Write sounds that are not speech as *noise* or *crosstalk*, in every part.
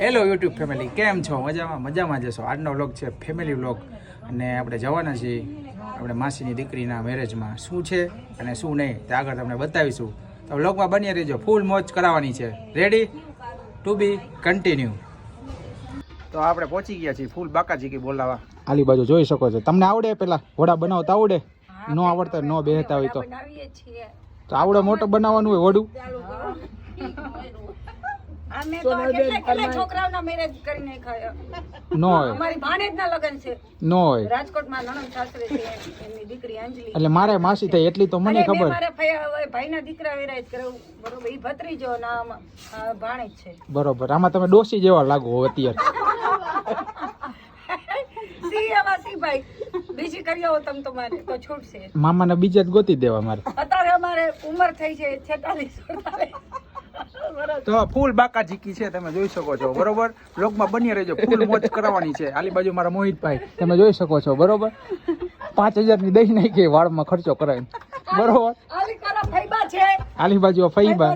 Hello YouTube family કેમ છો? મજામાં મજામાં જશો આજનો વ્લોગ છે ફેમિલી વ્લોગ અને આપણે જવાના છીએ આપણે માસીની દીકરીના મેરેજમાં શું છે અને શું નહીં તે આગળ તમને બતાવીશું. તો વ્લોગમાં બની રહેજો. ફૂલ મોજ કરાવવાની છે. રેડી ટુ બી કન્ટિન્યુ તો આપણે પહોંચી ગયા છીએ ફૂલ બાકાજી કી બોલાવા. આલી બાજુ જોઈ શકો છો. તમને આવડે પેલા ઘોડા બનાવતા આવડે? નો આવડતા નો બેહતા હોય તો. તો આવડે મોટો બનાવવાનું હોય વડું? અમે તો કેટલા કેટલા છોકરાઓના મેરેજ કરીને ખાયા. નો હોય અમારી ભાણેજના લગ્ન છે. નો હોય રાજકોટમાં નણંદ સાસરે છે એમની દીકરી અંજલિ. એટલે મારે માસી થઈ એટલી તો મને ખબર. મારા ભાઈ ભાઈના દીકરા વેરાય જ બરોબર ઈ ભત્રીજો ભાણેજ છે. બરોબર. આમાં તમે ડોસી જેવા લાગો અત્યારે. સી ભાઈ. બીજી કરી આવો તમે તમારે તો છૂટશે. મામાને બીજા જ ગોતી દેવા મારે. અત્યારે અમારે ઉંમર થઈ છે છેતાલીસ તો ફૂલ બાકા જીકી છે તમે જોઈ શકો છો બરોબર? બ્લોગમાં બની રહેજો ફૂલ મોજ કરવાની છે. આલી બાજુ મારા મોહિતભાઈ તમે જોઈ શકો છો બરોબર? પાંચ હજારની દઈ નાખી વાળમાં ખર્ચો કરાય બરોબર? આલી બાજુ ફઈબા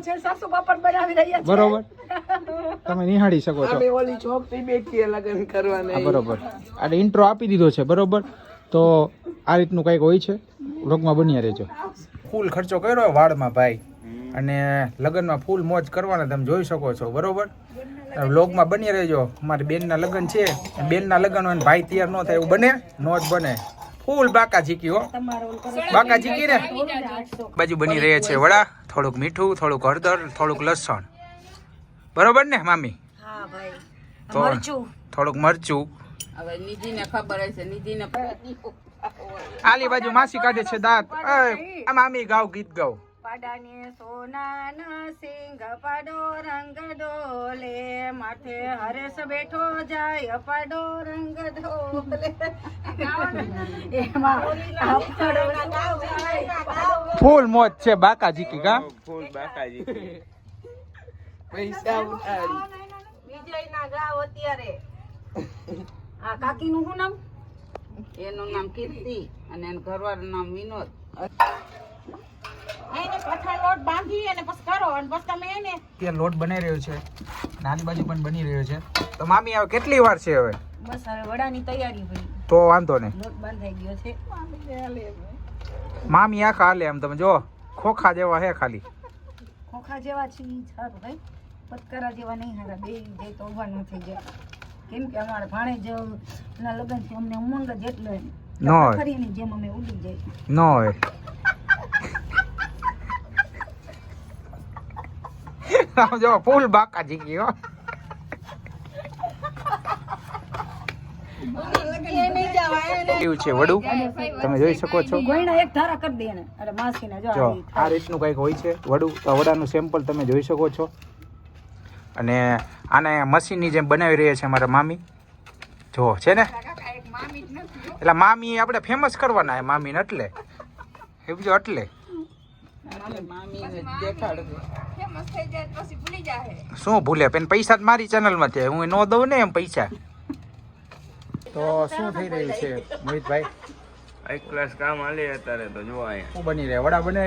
બરોબર? તમે નિહાળી શકો છો. બરોબર. આટલે ઇન્ટ્રો આપી દીધો છે બરોબર? તો આ રીતનું કંઈક હોય છે. બ્લોગમાં બન્યા રહેજો. ફૂલ ખર્ચો કર્યો વાળમાં ભાઈ. અને લગ્નમાં ફૂલ મોજ કરવાના તમે જોઈ શકો છો બરોબર? વ્લોગમાં બની રહેજો. મારી બેનના લગ્ન છે. બેનના લગ્ન હોય ભાઈ તૈયાર ન થાય એવું બને નો જ બને. ફૂલ બાકા ઝીકી હો. બાકા ઝીકી ને? બાજુ બની રહે છે વડા. થોડુંક મીઠું થોડુંક હળદર થોડુંક લસણ. બરોબર ને મામી? તો થોડુંક મરચું. આલી બાજુ માસી કાઢે છે દાંત. મામી ગાવ ગીત ગાવ. પાડાને સોનાના સિંગ પાડો રંગ ડોલે. માથે હરેશ બેઠો જાય પાડો રંગ ડોલે. ફૂલ મોજ છે બાકાજી કી? કા ફૂલ બાકાજી પૈસા ઉતારી વિજય ના ગાવ અત્યારે. આ કાકીનું શું નામ? એનું નામ કીર્તિ અને એનું ઘરવાળું નામ વિનોદ. લોટ બાંધી અને પછી કરો. અને પછી તમે એને કે લોટ બની રહ્યો છે. નાની બાજુ પણ બની રહ્યો છે. તો મામી હવે કેટલી વાર છે હવે? બસ હવે વડાની તૈયારી ભાઈ તો વાંધો નહીં. લોટ બાંધાઈ ગયો છે. મામી આખા ખાલે એમ તમે જો. ખોખા જેવા હે ખાલી. ખોખા જેવા છે ઈ સારું ભાઈ પતકારા જેવા નહીં હારા બે જાય તો ઊભા ન થઈ જાય. કેમ કે અમારે ભાણે જ ના લગન છે અમને ઉમંગ જ એટલે. ન હોય. જેમ અમે ઉડી જાય. ન હોય. આમ જો ફૂલ બાકા જીકી હો. એવું છે વડું? તમે જોઈ શકો છો. એક ધારા કરી દે એને. માસીને જો આ રીતનું કંઈક હોય છે. વડું તો વડાનું સેમ્પલ તમે જોઈ શકો છો. અને આને મશીનની જેમ બનાવી રહ્યા છે મારા મામી. જો છે ને? એટલે મામી આપણે ફેમસ કરવાના મામીને એટલે. એ બીજું એટલે. શું ભૂલે? પેન પૈસા મારી ચેનલમાં છે હું નો દઉં ને એમ પૈસા. તો શું થઈ રહ્યું છે મોહિતભાઈ? એક ક્લાસ કામ હાલે અત્યારે તો જો શું બની રહે? વડા બને?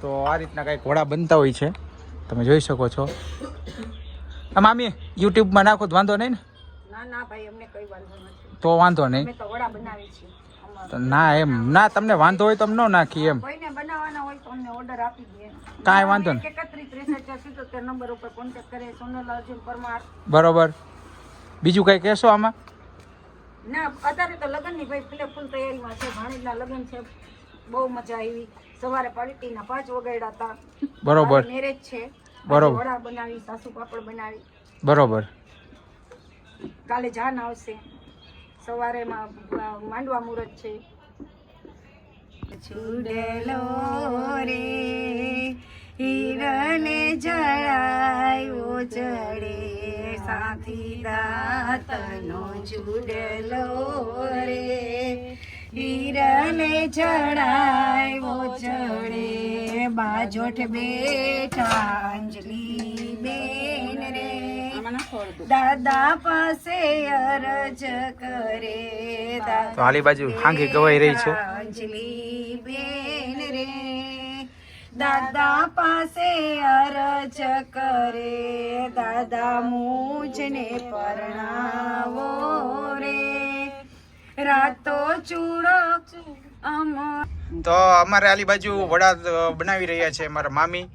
તો આ રીતના કંઈક વડા બનતા હોય છે. તમે જોઈ શકો છો. આ મામી યુટ્યુબમાં નાખો તો વાંધો નહીં ને? ના ના ભાઈ અમને કઈ વાંધો નથી. તો વાંધો નહીં. અમે તો વડા બનાવી છીએ. ના એમ. ના તમને વાંધો હોય તો ન નાખી એમ કોઈને બનાવવાના હોય તો અમને ઓર્ડર આપી દે કાંઈ વાંધો નહીં એકત્રીસ ત્રેસઠ સિત્તોતેર નંબર ઉપર કોન્ટેક્ટ કરે સોનલ અર્જુન પરમાર. બરોબર. બીજું કંઈ કહેશો આમાં? ના અત્યારે તો લગ્નની ભાઈ ફૂલે ફૂલ તૈયારીમાં છે. ભાણેજના લગ્ન છે. બહુ મજા આવી. સવારે પાર્ટીના પાંચ વગાડ્યા હતા. બરોબર. મેરેજ છે. બરોબર. વડા બનાવી સાસુ પાપડ બનાવી. બરોબર. કાલે જાન આવશે. સવારે માંડવા મુહૂર્ત છે. છુડેલો રે હિરને જળાયો ચડે સાથી દાતનો છુડેલો રે હિરને ચડાયો ચડે. બાજોઠ બેઠા અંજલિ બેન રે દાદા પાસે અરજ કરે તો આલી બાજુ હાંગી ગવાઈ રહી છે. અંજલિ બેન રે, દાદા પાસે અરજ કરે, દાદા મુજને પરણાવો રે. રાતો ચૂડો તો અમારે આલી બાજુ વડા બનાવી રહ્યા છે મારા મામી.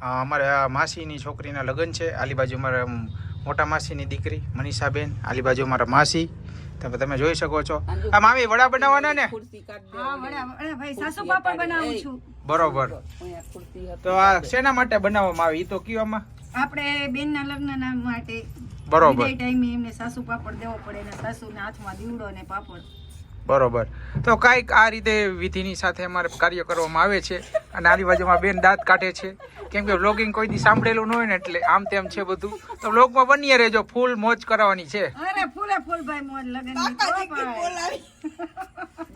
અમારા માસીની છોકરીના લગ્ન છે. આલી બાજુ મારા મોટા માસીની દીકરી મનીષાબેન, આલી બાજુ અમારા માસી. તમે તમે જોઈ શકો છો. આ મામી વડા બનાવવાના ને? સાસુ બરોબર. તો આ શેના માટે બનાવવામાં આવે? એ તો કયો આમાં? આપણે બેનના લગ્નના માટે. બરોબર. ટાઈમે એમને સાસુ પાપડ દેવો પડે ને સાસુના હાથમાં દીવડો ને પાપડ. બરોબર. તો કાંઈક આ રીતે વિધિની સાથે અમારે કાર્ય કરવામાં આવે છે અને આની બાજુમાં બેન દાંત કાઢે છે. કેમ કે વ્લોગિંગ કોઈ દી સાંભળેલું ન હોય ને એટલે આમ તેમ છે બધું. તો વ્લોગમાં બનીએ રહેજો ફૂલ મોજ કરાવવાની છે. અરે ફૂલે ફૂલ ભાઈ મોજ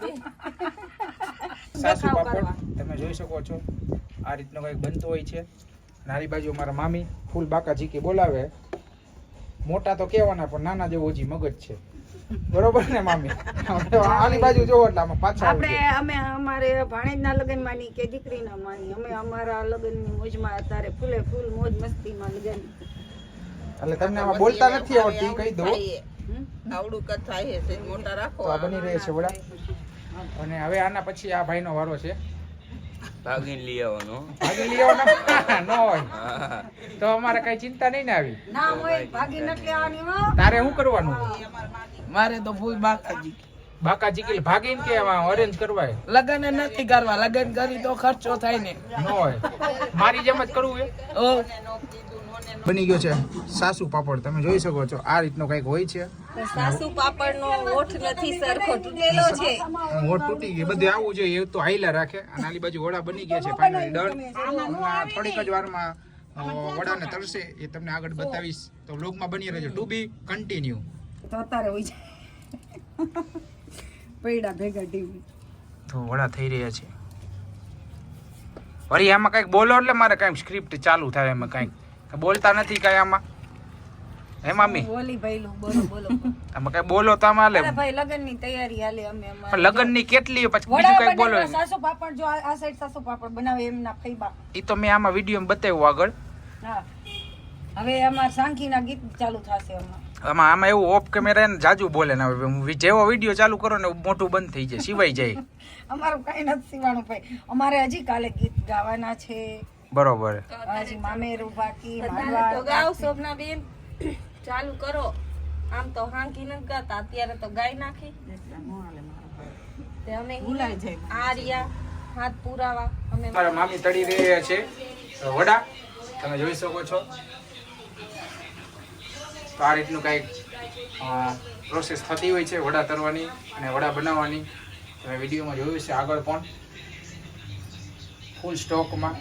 *laughs* સાસુ પાપડ તમે જોઈ શકો છો. આ રીતનો કંઈક બનતો હોય છે. નારી બાજુ મારા મામી ફૂલ બાકાજી કે બોલાવે. મોટા તો કહેવાના પણ નાના જેવો હજી મગજ છે. બરોબર ને મામી? આની બાજુ જોવો એટલે આમાં પાછા આપણે અમે અમારે ભાણેજના લગ્ન માની કે દીકરીના માની અમે અમારા લગ્નની મોજમાં અત્યારે ફૂલે ફૂલ મોજ મસ્તીમાં લગ્ન. એટલે તમને આમાં બોલતા નથી આવડતી કહી દો. આવડું કથા થાય છે મોટા રાખો. આ બની રહે છે વડા. અને હવે આના પછી આ ભાઈનો વારો છે. ભાગીને લઈ આવવાનો. ભાગી લઈ આવવાનો? નો હોય. તો અમારે કઈ ચિંતા નહીં ને આવી? ના હોય ભાગી નથી લેવાની તારે શું કરવાનું? મારે તો ફૂલ બાકાજી. બાકા જીકીલ ભાગીને કે અરેન્જ કરવાય? લગન નથી કરવા લગન કરી તો ખર્ચો થાય ને. ન હોય. મારી જેમ જ કરવું એ. બની ગયો છે સાસુ પાપડ. તમે જોઈ શકો છો આ રીતનો કંઈક હોય છે. સાસુ પાપડ નો ઓઠ નથી સરખો તૂટેલો છે. ઓઠ તૂટી ગઈ બધે આવું જોઈએ એ તો હાઈલા રાખે. અને આલી બાજુ વડા બની ગયા છે ફાઇનલી ડન થોડીક જ વારમાં વડાને તરશે એ તમને આગળ બતાવીશ. તો વ્લોગમાં બની રહેજો. ટુ બી કન્ટિન્યુ તો અત્યારે હોય છે. પૈડા ભેગા ટીવી. તો વડા થઈ રહ્યા છે. વળી આમાં કંઈક બોલો એટલે મારે કંઈક સ્ક્રિપ્ટ ચાલુ થાય એમાં કંઈક. બોલતા નથી કાંઈ આમાં? હે મામી? બોલી ભાઈ બોલો બોલો આમાં કંઈ બોલો તો આમાં હાલે. ભાઈ લગનની તૈયારી હાલે અમે લગનની કેટલી પછી બીજું કઈ બોલો. સાસુ પાપડ જો આ સાઈડ સાસુ પાપડ બનાવે એમના ફૈબા એ તો મેં આમાં વીડિયો બતાવ્યું આગળ. હા. હવે અમાર સાંખીના ગીત ચાલુ થશે અમાર આમાં આમાં એવું ઓફ કેમેરા ને જાજુ બોલે ને હવે જેવો વીડિયો ચાલુ કરો ને મોટું બંધ થઈ જાય સિવાય જાય. *laughs* અમારું કઈ નથી સીવાનું ભાઈ. અમારે હજી કાલે ગીત ગાવાના છે. બરોબર. હજી મામેરું બાકી તો ગાવ શોભના બેન *coughs* ચાલુ કરો. આમ તો હાંકી નથી ગાતા. અત્યારે તો ગાઈ નાખી. તે અમે ભૂલાઈ જાય આર્યા હાથ પુરાવા. અમે મારા મામી તળી રહ્યા છે. વડા તમે જોઈ શકો છો. તો આ રીતનું કંઈક પ્રોસેસ થતી હોય છે, વડા તરવાની અને વડા બનાવવાની. તમે વિડીયોમાં જોયું છે આગળ પણ. ફૂલ સ્ટોકમાં